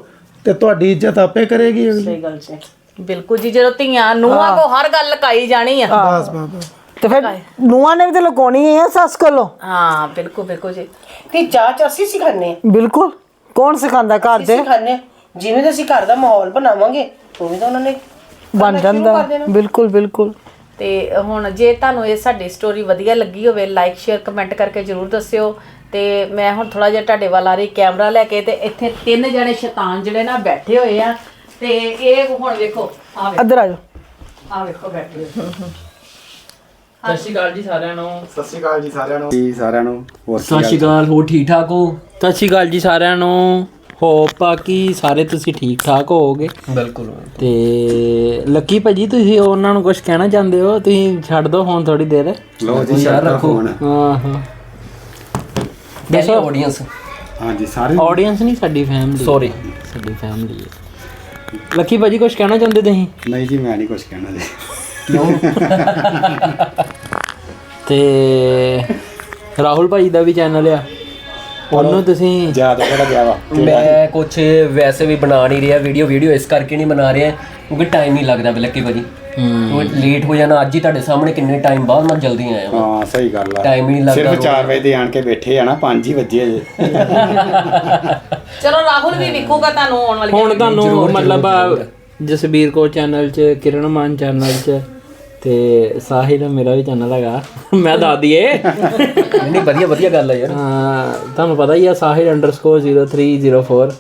Speaker 6: ਤੇ ਤੁਹਾਡੀ ਇੱਜ਼ਤ ਆਪੇ ਕਰੇਗੀ ਅਗਲੀ।
Speaker 5: ਸਹੀ ਗੱਲ ਸੀ
Speaker 3: ਬਿਲਕੁਲ ਜੀ ਜਦੋਂ ਧੀਆਂ ਨੂੰਹਾਂ ਕੋ ਹਰ ਗੱਲ ਲਕਾਈ ਜਾਣੀ ਆ।
Speaker 6: ਬਸ ਬਸ ਬਸ।
Speaker 4: ਤੇ ਫਿਰ ਨੂੰਹਾਂ ਨੇ ਵੀ ਤੇ ਲੁਕਾਉਣੀ ਹੈ ਸੱਸ ਕੋਲੋਂ।
Speaker 3: ਹਾਂ ਬਿਲਕੁਲ ਬਿਲਕੁਲ ਜੀ।
Speaker 5: ਤੇ ਚਾਚ ਅਸੀਂ ਸਿਖਾਣੇ
Speaker 4: ਬਿਲਕੁਲ। ਕੌਣ ਸਿਖਾਉਂਦਾ ਘਰ ਦੇ?
Speaker 5: ਸਿਖਾਣੇ ਜਿਵੇਂ ਦਾ ਅਸੀਂ ਘਰ ਦਾ ਮਾਹੌਲ ਬਣਾਵਾਂਗੇ ਉਵੇਂ ਦਾ ਉਹਨਾਂ ਨੇ
Speaker 4: ਬਣ ਜਾਂਦਾ। ਬਿਲਕੁਲ ਬਿਲਕੁਲ।
Speaker 3: ਤੇ ਹੁਣ ਜੇ ਤੁਹਾਨੂੰ ਇਹ ਸਾਡੀ ਸਟੋਰੀ ਵਧੀਆ ਲੱਗੀ ਹੋਵੇ ਲਾਈਕ ਸ਼ੇਅਰ ਕਮੈਂਟ ਕਰਕੇ ਜਰੂਰ ਦੱਸਿਓ। ਤੇ ਮੈਂ ਹੁਣ ਥੋੜਾ ਜਿਹਾ ਤੁਹਾਡੇ ਵੱਲ ਆ ਰਹੀ ਕੈਮਰਾ ਲੈ ਕੇ ਤੇ ਇੱਥੇ ਤਿੰਨ ਜਣੇ ਸ਼ੈਤਾਨ ਜਿਹੜੇ ਨਾ ਬੈਠੇ ਹੋਏ ਆ। ਤੇ ਇਹ ਹੁਣ ਵੇਖੋ ਆ ਵੇਖੋ।
Speaker 4: ਇੱਧਰ ਆ ਜਾਓ।
Speaker 3: ਆ ਵੇਖੋ ਬੈਠੇ ਹੋਏ।
Speaker 7: ਸਤਿ ਸ਼੍ਰੀ ਅਕਾਲ ਜੀ ਸਾਰਿਆਂ ਨੂੰ।
Speaker 6: ਸਤਿ ਸ਼੍ਰੀ ਅਕਾਲ ਜੀ ਸਾਰਿਆਂ ਨੂੰ।
Speaker 8: ਜੀ ਸਾਰਿਆਂ ਨੂੰ। ਹੋਰ ਕੀ
Speaker 7: ਸਤਿ ਸ਼੍ਰੀ ਅਕਾਲ ਹੋ ਠੀਕ ਠਾਕ ਹੋ? ਸਤਿ ਸ਼੍ਰੀ ਅਕਾਲ ਜੀ ਸਾਰਿਆਂ ਨੂੰ। ਹੋਪ ਆ ਕਿ ਸਾਰੇ ਤੁਸੀਂ ਠੀਕ ਠਾਕ ਹੋਵੋਗੇ। ਬਿਲਕੁਲ। ਤੇ ਲੱਕੀ ਭਾਜੀ ਤੁਸੀਂ ਉਹਨਾਂ ਨੂੰ ਕੁਝ ਕਹਿਣਾ ਚਾਹੁੰਦੇ ਹੋ? ਤੁਸੀਂ ਛੱਡ ਦਿਓ ਹੁਣ ਥੋੜੀ ਦੇਰ।
Speaker 8: ਲਓ ਜੀ ਯਾਰ ਰੱਖੋ।
Speaker 7: ਹਾਂ ਹਾਂ।
Speaker 9: ਦੱਸੋ। ਆਡੀਅנס
Speaker 8: ਹਾਂਜੀ ਸਾਰੇ
Speaker 7: ਆਡੀਅנס ਨਹੀਂ ਸਾਡੀ ਫੈਮਿਲੀ ਸੌਰੀ ਸਾਡੀ ਫੈਮਿਲੀ ਹੈ ਲੱਕੀ ਭਾਜੀ ਕੁਝ ਕਹਿਣਾ ਚਾਹੁੰਦੇ ਤੁਸੀਂ?
Speaker 8: ਨਹੀਂ ਜੀ ਮੈਂ ਨਹੀਂ ਕੁਝ ਕਹਿਣਾ ਜੀ।
Speaker 7: ਤੇ ਰਾਹੁਲ ਭਾਈ ਦਾ ਵੀ ਚੈਨਲ ਆ। ਉਹਨੂੰ ਤੁਸੀਂ
Speaker 8: ਜ਼ਿਆਦਾ ਕਿਹੜਾ ਗਿਆ ਵਾ?
Speaker 9: ਮੈਂ ਕੁਛ ਵੈਸੇ ਵੀ ਬਣਾ ਨਹੀਂ ਰਿਹਾ ਵੀਡੀਓ ਵੀਡੀਓ ਇਸ ਕਰਕੇ ਨਹੀਂ ਬਣਾ ਰਿਹਾ ਕਿਉਂਕਿ ਟਾਈਮ ਨਹੀਂ ਲੱਗਦਾ ਬਿਲਕੇ ਭਾਜੀ। ਹੂੰ। ਲੇਟ ਹੋ ਜਾਣਾ ਅੱਜ ਹੀ ਤੁਹਾਡੇ ਸਾਹਮਣੇ ਕਿੰਨੇ ਟਾਈਮ ਬਾਅਦ ਮੈਂ ਜਲਦੀ ਆਇਆ ਵਾਂ।
Speaker 8: ਹਾਂ ਸਹੀ ਗੱਲ ਆ।
Speaker 9: Time ਹੀ ਨਹੀਂ ਲੱਗਦਾ
Speaker 8: ਸਿਰਫ 4 ਵਜੇ ਦੇ ਆਣ ਕੇ ਬੈਠੇ ਆ ਨਾ 5 ਹੀ ਵੱਜੇ ਅਜੇ
Speaker 3: ਚਲੋ ਰਾਹੁਲ ਵੀ ਵਿਖੂਗਾ ਤੁਹਾਨੂੰ ਆਉਣ ਵਾਲੀ
Speaker 7: ਹੁਣ ਤੁਹਾਨੂੰ ਮਤਲਬ ਜਸਬੀਰ ਕੋ ਚੈਨਲ ਚ ਕਿਰਨ ਮਾਨ ਚੈਨਲ ਚ ਤੇ ਸਾਹਿਲ ਮੇਰਾ ਵੀ ਚੈਨਲ ਹੈਗਾ। ਮੈਂ ਦੱਸ ਦਈਏ।
Speaker 9: ਨਹੀਂ ਵਧੀਆ ਵਧੀਆ ਗੱਲ ਹੈ ਯਾਰ।
Speaker 7: ਹਾਂ, ਤੁਹਾਨੂੰ ਪਤਾ ਹੀ ਆ ਸਾਹਿਲ_0304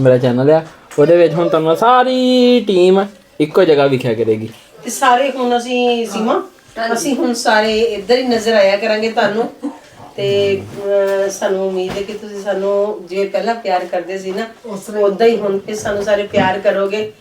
Speaker 7: ਮੇਰਾ ਚੈਨਲ ਆ। ਉਹਦੇ ਵਿੱਚ ਹੁਣ ਤੁਹਾਨੂੰ ਸਾਰੀ ਟੀਮ ਇੱਕੋ ਜਗ੍ਹਾ ਵਿਖਿਆ ਕਰੇਗੀ।
Speaker 5: ਤੇ ਸਾਰੇ ਹੁਣ ਅਸੀਂ ਸੀਮਾ ਅਸੀਂ ਹੁਣ ਸਾਰੇ ਇੱਧਰ ਹੀ ਨਜ਼ਰ ਆਇਆ ਕਰਾਂਗੇ ਤੁਹਾਨੂੰ। ਤੇ ਅਹ, ਸਾਨੂੰ ਉਮੀਦ ਹੈ ਕਿ ਤੁਸੀਂ ਸਾਨੂੰ ਜਿਵੇਂ ਪਹਿਲਾਂ ਪਿਆਰ ਕਰਦੇ ਸੀ ਨਾ ਉਦਾਂ ਹੀ ਹੁਣ ਫਿਰ ਸਾਨੂੰ ਸਾਰੇ ਪਿਆਰ ਕਰੋਗੇ।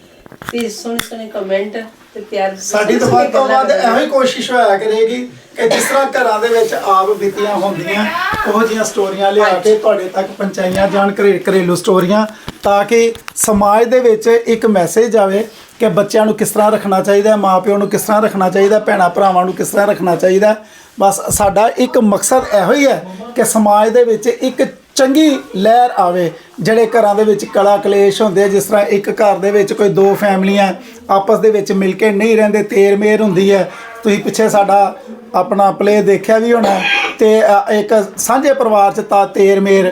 Speaker 5: ਤੇ ਸੋਹਣੇ ਸੋਹਣੇ ਕਮੈਂਟ ਤੇ ਪਿਆਰ
Speaker 6: ਸਾਡੀ ਤਾਂ ਵੱਧ ਤੋਂ ਵੱਧ ਹੀ ਕੋਸ਼ਿਸ਼ ਹੋਇਆ ਕਰੇਗੀ ਕਿ ਜਿਸ ਤਰ੍ਹਾਂ ਘਰਾਂ ਦੇ ਵਿੱਚ ਆਪ ਬੀਤੀਆਂ ਹੁੰਦੀਆਂ ਉਹ ਜੀਆਂ ਸਟੋਰੀਆਂ ਲਿਆ ਕੇ ਤੁਹਾਡੇ ਤੱਕ ਪਹੁੰਚਾਈਆਂ ਜਾਣ ਘਰੇ ਘਰੇਲੂ ਸਟੋਰੀਆਂ ਤਾਂ ਕਿ ਸਮਾਜ ਦੇ ਵਿੱਚ ਇੱਕ ਮੈਸੇਜ ਆਵੇ ਕਿ ਬੱਚਿਆਂ ਨੂੰ ਕਿਸ ਤਰ੍ਹਾਂ ਰੱਖਣਾ ਚਾਹੀਦਾ ਹੈ ਮਾਪਿਆਂ ਨੂੰ ਕਿਸ ਤਰ੍ਹਾਂ ਰੱਖਣਾ ਚਾਹੀਦਾ ਭੈਣਾਂ ਭਰਾਵਾਂ ਨੂੰ ਕਿਸ ਤਰ੍ਹਾਂ ਰੱਖਣਾ ਚਾਹੀਦਾ। ਬਸ ਸਾਡਾ ਇੱਕ ਮਕਸਦ ਇਹੋ ਹੀ ਹੈ ਕਿ ਸਮਾਜ ਦੇ ਵਿੱਚ ਇੱਕ ਚੰਗੀ ਲਹਿਰ ਆਵੇ, ਜਿਹੜੇ ਘਰਾਂ ਦੇ ਵਿੱਚ ਕਲਾ ਕਲੇਸ਼ ਹੁੰਦੇ ਜਿਸ ਤਰ੍ਹਾਂ ਇੱਕ ਘਰ ਦੇ ਵਿੱਚ ਕੋਈ ਦੋ ਫੈਮਲੀਆਂ ਆਪਸ ਦੇ ਵਿੱਚ ਮਿਲ ਕੇ ਨਹੀਂ ਰਹਿੰਦੇ, ਤੇਰ ਮੇਰ ਹੁੰਦੀ ਹੈ। ਤੁਸੀਂ ਪਿੱਛੇ ਸਾਡਾ ਆਪਣਾ ਪਲੇ ਦੇਖਿਆ ਵੀ ਹੋਣਾ ਤੇ ਇੱਕ ਸਾਂਝੇ ਪਰਿਵਾਰ ਚ ਤਾਂ ਤੇਰ ਮੇਰ।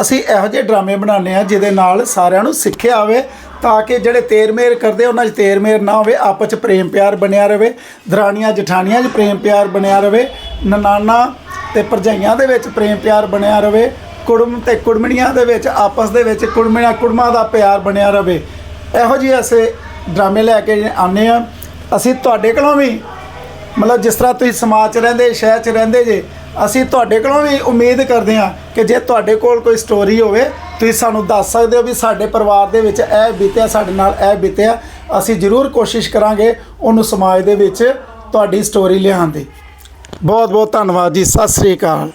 Speaker 6: ਅਸੀਂ ਇਹੋ ਜਿਹੇ ਡਰਾਮੇ ਬਣਾਉਂਦੇ ਆ ਜਿਹਦੇ ਨਾਲ ਸਾਰਿਆਂ ਨੂੰ ਸਿੱਖਿਆ ਆਵੇ, ਤਾਂ ਕਿ ਜਿਹੜੇ ਤੇਰਮੇਰ ਕਰਦੇ ਉਹਨਾਂ 'ਚ ਤੇਰਮੇਰ ਨਾ ਹੋਵੇ, ਆਪਸ 'ਚ ਪ੍ਰੇਮ ਪਿਆਰ ਬਣਿਆ ਰਵੇ ਦਰਾਣੀਆਂ ਜਠਾਣੀਆਂ 'ਚ ਪ੍ਰੇਮ ਪਿਆਰ ਬਣਿਆ ਰਵੇ, ਨਨਾਨਾ ਤੇ ਭਰਜਾਈਆਂ ਦੇ ਵਿੱਚ ਪ੍ਰੇਮ ਪਿਆਰ ਬਣਿਆ ਰਵੇ, ਕੁੜਮ ਤੇ ਕੁੜਮਣੀਆਂ ਦੇ ਵਿੱਚ, ਆਪਸ ਦੇ ਵਿੱਚ ਕੁੜਮਣੀਆਂ ਕੁੜਮਾਂ ਦਾ ਪਿਆਰ ਬਣਿਆ ਰਵੇ। ਇਹੋ ਜਿਹੇ ਅਸੀਂ ਡਰਾਮੇ ਲੈ ਕੇ ਆਉਂਦੇ ਆ ਅਸੀਂ ਤੁਹਾਡੇ ਕੋਲੋਂ ਵੀ, ਮਤਲਬ ਜਿਸ ਤਰ੍ਹਾਂ ਤੁਸੀਂ ਸਮਾਜ 'ਚ ਰਹਿੰਦੇ, ਸ਼ਹਿਰ 'ਚ ਰਹਿੰਦੇ ਜੇ, ਅਸੀਂ ਤੁਹਾਡੇ ਕੋਲੋਂ ਵੀ ਉਮੀਦ ਕਰਦੇ ਹਾਂ ਕਿ ਜੇ ਤੁਹਾਡੇ ਕੋਲ ਕੋਈ ਸਟੋਰੀ ਹੋਵੇ, ਤੁਸੀਂ ਸਾਨੂੰ ਦੱਸ ਸਕਦੇ ਹੋ ਵੀ ਸਾਡੇ ਪਰਿਵਾਰ ਦੇ ਵਿੱਚ ਇਹ ਬੀਤਿਆ, ਸਾਡੇ ਨਾਲ ਇਹ ਬੀਤਿਆ। ਅਸੀਂ ਜ਼ਰੂਰ ਕੋਸ਼ਿਸ਼ ਕਰਾਂਗੇ ਉਹਨੂੰ ਸਮਾਜ ਦੇ ਵਿੱਚ ਤੁਹਾਡੀ ਸਟੋਰੀ ਲਿਆਉਣ ਦੀ। ਬਹੁਤ ਬਹੁਤ ਧੰਨਵਾਦ ਜੀ ਸਤਿ ਸ੍ਰੀ ਅਕਾਲ।